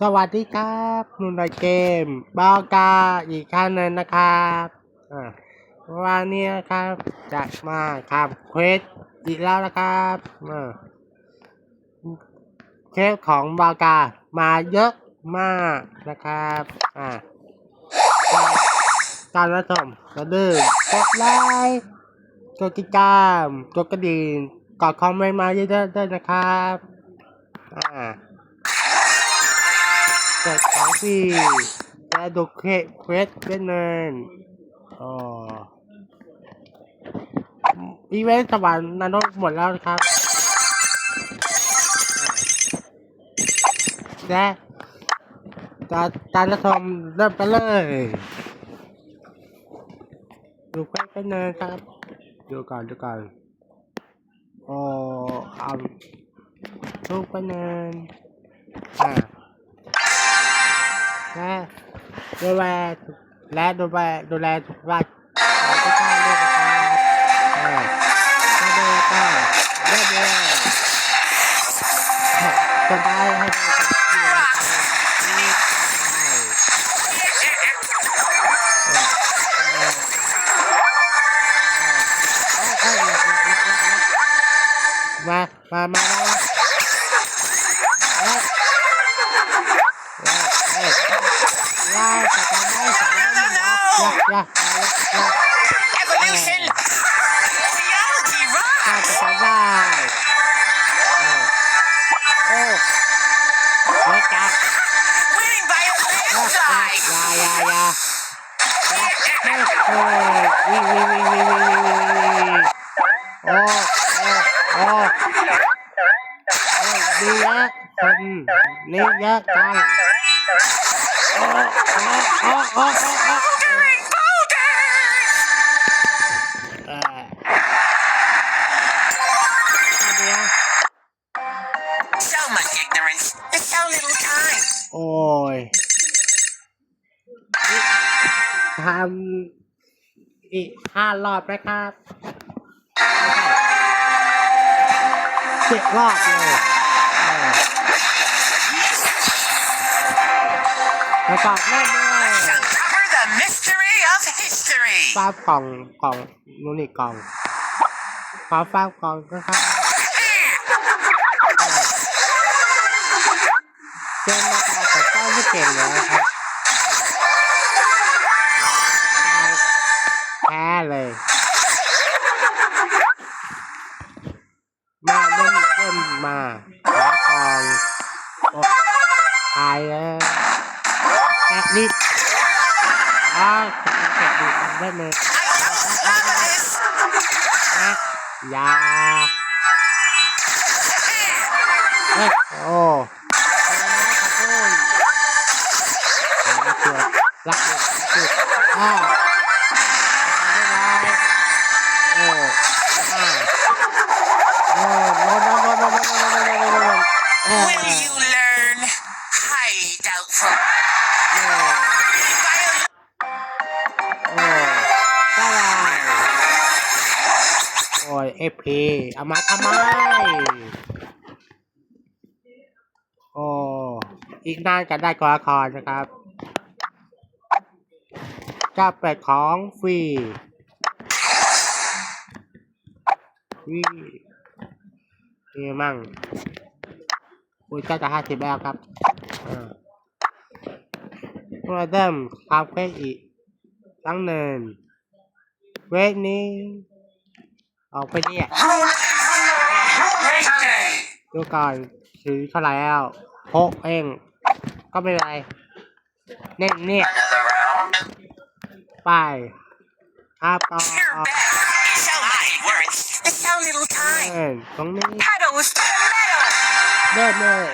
สวัสดีครับนุ่นในเกมบากาอีกครั้งหนึ่งนะครับวันนี้นะครับจะมาทำเควสอีกแล้วนะครับเควสของบากามาเยอะมากนะครับอ่าการรับชมอย่าลืมกดไลค์กดติดตามกดกระดิ่งกดคอมเมนต์มาเยอะๆด้วยนะครับอ่า เกิดของฟรีและดูเคสเควสเป็นเงินอ๋ออีเวนต์สวรรค์นรกหมดแล้วนะครับ และการการรับชมเริ่มไปเลย ดูเควสเป็นเงินครับ ดูก่อนดูก่อนอ้เอาดูเป็นเงินอ่า และดูแลและดูแลดูแลสุขภาพของทุกท่านด้วยนะครับเออก็ดูก็เรื่อยๆจะได้ให้ดูที่เราทำที่ได้มา มา มา วิ่งวิ่งวิ่งวิ่งวิ่งวิ่งวิ่งวิ่งโอ้โอ้โอ้โอ้ดีเยอะคนนี่เยอะจังโอ้โอ้โอ้โอ้โอ้โอ้ Bouldering boulders! เออเดี๋ยว So much ignorance and so little time. โอ้ยทำ อีกห้ารอบนะครับเจ็ดรอบเลยแล้วก็เล่นด้วย Uncover the mystery of history! ฟาป่องกล่องนู่นนี่กล่องขอฟ้ากล่องนะครับเกมมาตาของเจ้าไม่เก่งเลยครับ ขอคอยตายแล้วแกะนิดอ้าวแกะดูมันได้เลยนะยาโอ้รักเด็รักเด็อ้า เอฟพีเอามาทำไมโอ้อีกนานจะได้กอครนนะครับจะเปิดของฟรีฟรีนี่มั่งอุ้ยก็จะห้าสิบแล้วครับอ่าเมื่อเริ่มทำเควสอีกครั้งหนึ่งเควสนี้ เอาไปเนี่ยดูก่อนถือเท่าไหร่แล้วหกเอง ก็ไม่เป็นไรเน่นเนี่ยไปถ้าต่อเดินตรงนี้เดินเลย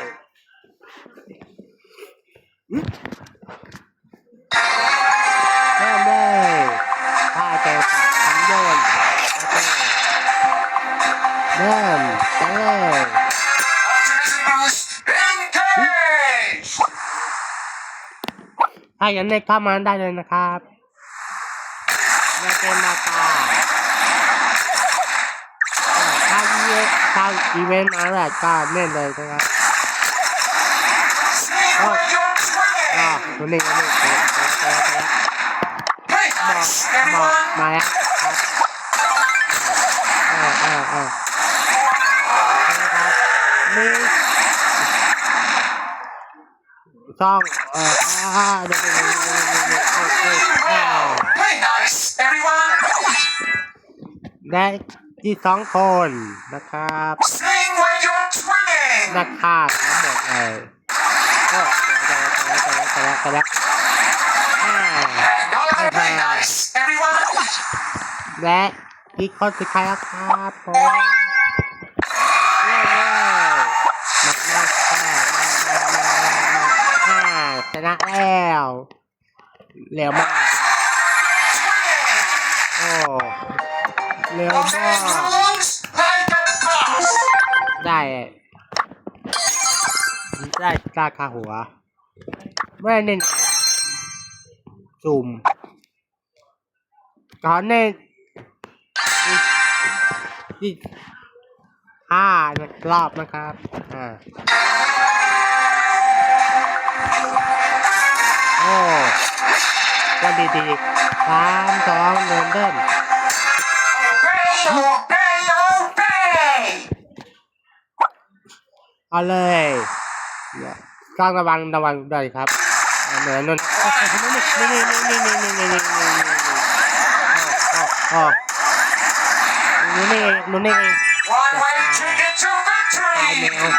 one, five. h ถ้าอย่างเล็เข้ามาได้เลยนะครับมาเกมมาตาถ้าเยอะถ้าอีเวนต์มาแหละก็แน่นเลยนะครับอ๋อตัวนี้ตัวนี้คนนี้ตัวมามามาแล้วครับอ่าอ่าอ่าี้ช่องเอ่อ Everyone. ได้ที่สองคนนะครับนักฆ่าทั้งหมดเลยก็จะจะจะจะจะจะอ่า And all right และอีกคนสุดท้ายแล้ครับผม นะแล้วเร็วมากโอ้เร็วมากได้ ได้ราคาหัว ไม่ได้เน้นอะไรซูมก่อนเน้นอีกห้ารอบนะครับอ่า ดีๆสามสองหนึ่งเดิน Obey, obey, obey. เอาเลยต้องระวังระวังด้วยครับอ่าเหนือนนโอ้โหนี่นี่นี่นี่นี่นี่นี่นี่นี่นี่โอ้โอ้นี่นี่นู่นนี่เอง One way to get to ตายแม victory.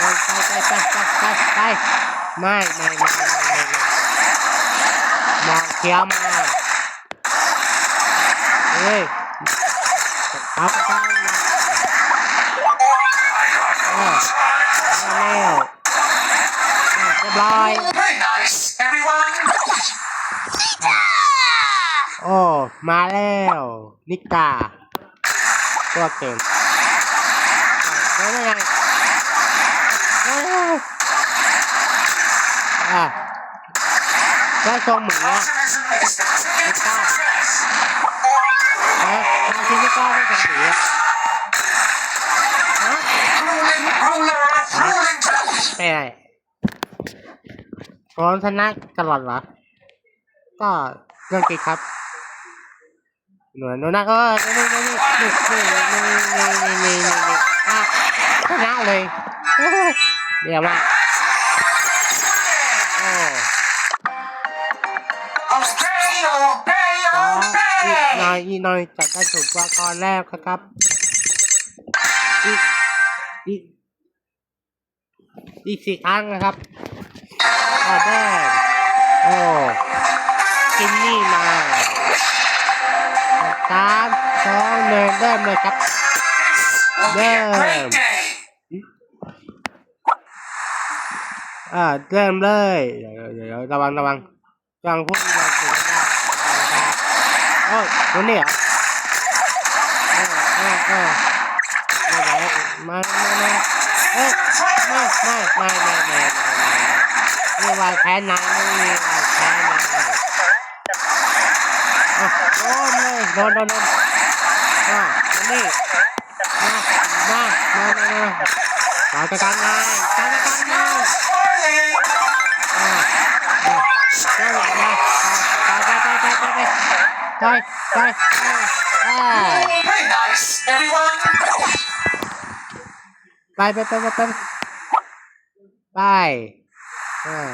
วไปไปไปไปไปไปไม่ไม่ไม่ไม่ไม่ เขียวมาเฮ้ยเอาไปตั้งมามาแล้วอ่าเรียบร้อยโอ้มาแล้วนิกาตัวเก่งได้ไงอะอะได้ทรงเหมือนเนี้ย ทางที่นิก้าได้ทรงเหมือนเนี้ยฮะ Ruling ruler of ruling town. ไม่ได้พร้อมชนะตลอดเหรอ ก็เรื่องจริงครับ หน่วยโนนนะเออนี่นี่นี่นี่นี่นี่นี่นี่นี่ชนะเลยเดี๋ยวมา น่อย obey. อีกหน่อยจัดได้ถูกตัวก่อนแล้วครับอีกอีกอีกสี่ครั้งนะครับออเดอร์โอ้กินนี่มาสามสองหนึ่งเริ่มเลยครับ Will be a great Damn. day. อ่าเริ่มเลยเดี๋ยวเดี๋ยวเดี๋ยวระวังระวังระวังพวกนี้เราจะไม่ได้นะครับ โอ้ยตัวนี้เหรอเออเออเออไม่ไหวมามามาเอ้ยไม่ไม่ไม่ไม่ไม่ไม่ไม่ไม่วายแพ้นายไม่มีวายแพ้นายโดนเลยโดนโดนโดนอะอันนี้มามามามามาเราจะกันนายเราจะกันนาย ไปไปอ่า Very nice, everyone. ไปไปไปไปไปไปอ่า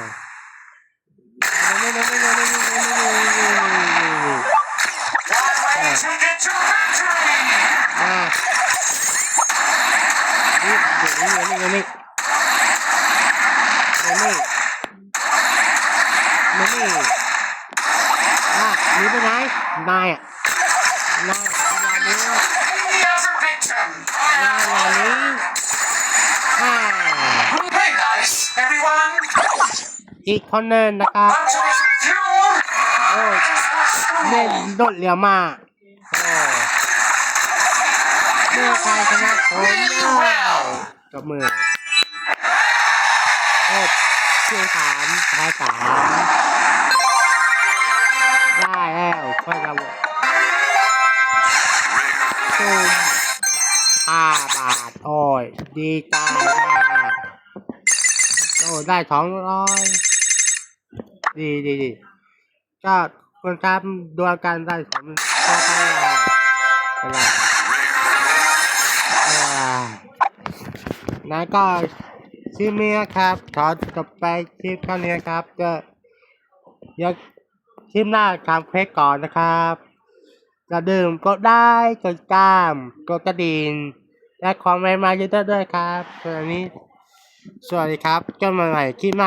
นี่นี่นี่นี่นี่นี่นี่นี่นี่ One way to get to victory. อ่านี่นี่นี่นี่นี่นี่นี่นี่อะหนีไปไห นายอะนายอย่าหนี He has a victim. นายอย่าหนีอ่าอีกคนหนึ่งนะครับโอ้ยเล่นโดดเร็วมากโอ้เมื่อใครชนะผมแล้วกับมือโอ้ชื่อสามแพ้สาม แล้วค่อยระบบซุ่มห้าบาท โอ้ย ดีใจมากโอ้ได้สองร้อยดีดีดีก็คนทำดวงการได้ผมก็ให้เราเป็นไรนั้นก็ชื่อเมียครับ ขอจบไปคลิปเท่านี้ครับก็ยวค ลิปหน้าทำเพลก่อนนะครับอย่าดื่มกดได้กดตามกดกระดิ่งและคอมเมนต์มาเยอะๆด้วยครับวันนี้สวัสดีครับเจอกันใหม่คลิปหน้า